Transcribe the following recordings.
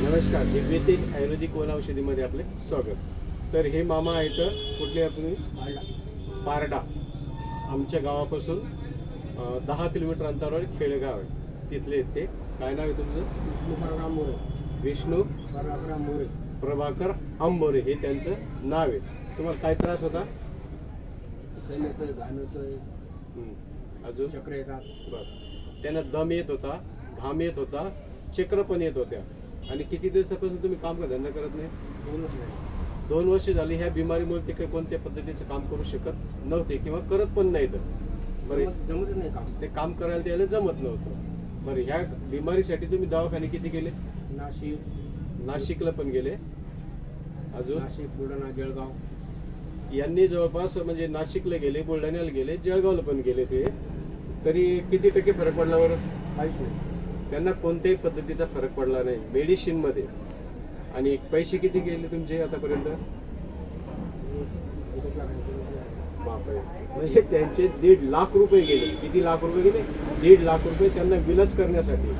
नमस्कार दिव्यतेज आयुर्वेदिक वन औषधीमध्ये आपले स्वागत. तर हे मामा आहेत कुठले आपले? पारडा आमच्या गावापासून दहा किलोमीटर अंतरावर खेडेगाव आहे. तिथले ते. काय नाव आहे तुमचं? विष्णू मोरे. विष्णू परराम मोरे. प्रभाकर आंबोरे हे त्यांचं नाव आहे. तुम्हाला काय त्रास होता? दम येतोय घाम येतोय. अजून? चक्र येतात. बरं. त्यांना दम येत होता घाम येत होता चक्र पण येत होत्या. आणि किती दिवसापासून तुम्ही काम का धंदा करत नाही? दोनच नाही. दोन वर्ष झाली ह्या बिमारीमुळे ते काही कोणत्या पद्धतीचं काम करू शकत नव्हते किंवा करत पण नाहीत. बरं. जमत- जमतच नाही काम. ते काम करायला त्याला जमत नव्हतं. बरं ह्या बिमारीसाठी तुम्ही दवाखाने किती गेले? नाशिक. नाशिकला पण गेले. अजून? नाशिक बुलढाणा जळगाव. यांनी जवळपास म्हणजे नाशिकला गेले बुलढाण्याला गेले जळगावला पण गेले ते. तरी किती टक्के फरक पडला बरं? काहीच नाही. त्यांना कोणत्याही पद्धतीचा फरक पडला नाही. मेडिसिनमध्ये. आणि पैसे किती गेले तुमचे आतापर्यंत? म्हणजे त्यांचे दीड लाख रुपये गेले. किती लाख रुपये गेले? दीड लाख रुपये त्यांना विलच करण्यासाठी.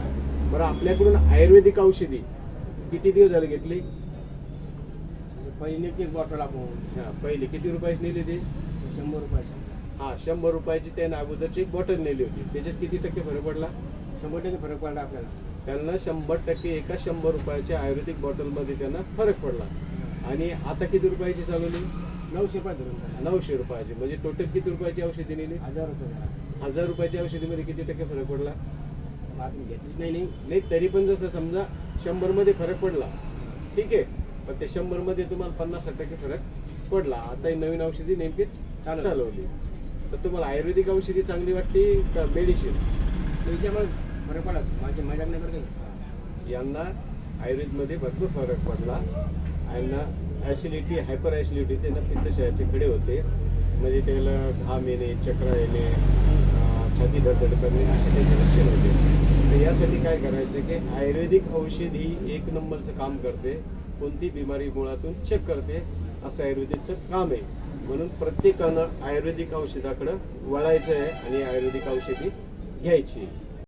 बरं आपल्याकडून आयुर्वेदिक औषधी किती दिवस झाले घेतली? पहिली एक बॉटल आपण हा पहिले किती रुपयाची नेली ती? शंभर रुपये समजा. हा शंभर रुपयाची त्याने अगोदरची एक बॉटल नेली होती. त्याच्यात किती टक्के फरक पडला? शंभर टक्के फरक पडला आपल्याला. त्यांना शंभर टक्के एका शंभर रुपयाच्या आयुर्वेदिक बॉटलमध्ये त्यांना फरक पडला. आणि आता किती रुपयाची चालवली नऊशे रुपये धरून चाला. नऊशे रुपयाची. म्हणजे टोटल किती रुपयाची औषधी नेली? हजार रुपये झाला. हजार रुपयाच्या औषधीमध्ये किती टक्के फरक पडला? घेतलीच नाही नाही. नाही तरी पण जसं समजा शंभरमध्ये फरक पडला. ठीक आहे. पण त्या शंभरमध्ये तुम्हाला पन्नास टक्के फरक पडला. आता ही नवीन औषधी नेमकीच. चालवली. तर तुम्हाला आयुर्वेदिक औषधी चांगली वाटली का मेडिसिन त्याच्यामुळे फरक पडला? माझ्या माझ्याकडे काही यांना आयुर्वेदमध्ये भरपूर फरक पडला. यांना ॲसिडिटी हायपर ॲसिडिटी त्यांना पित्तशयाचे खडे होते. म्हणजे त्याला घाम येणे चक्र येणे छाती धडधड करणे असे त्यांचे लक्षण होते. तर यासाठी काय करायचं की आयुर्वेदिक औषध ही एक नंबरचं काम करते. कोणती बिमारी मुळातून चेक करते. असं आयुर्वेदिकचं काम आहे. म्हणून प्रत्येकानं आयुर्वेदिक औषधाकडं वळायचं आहे आणि आयुर्वेदिक औषधी घ्यायची.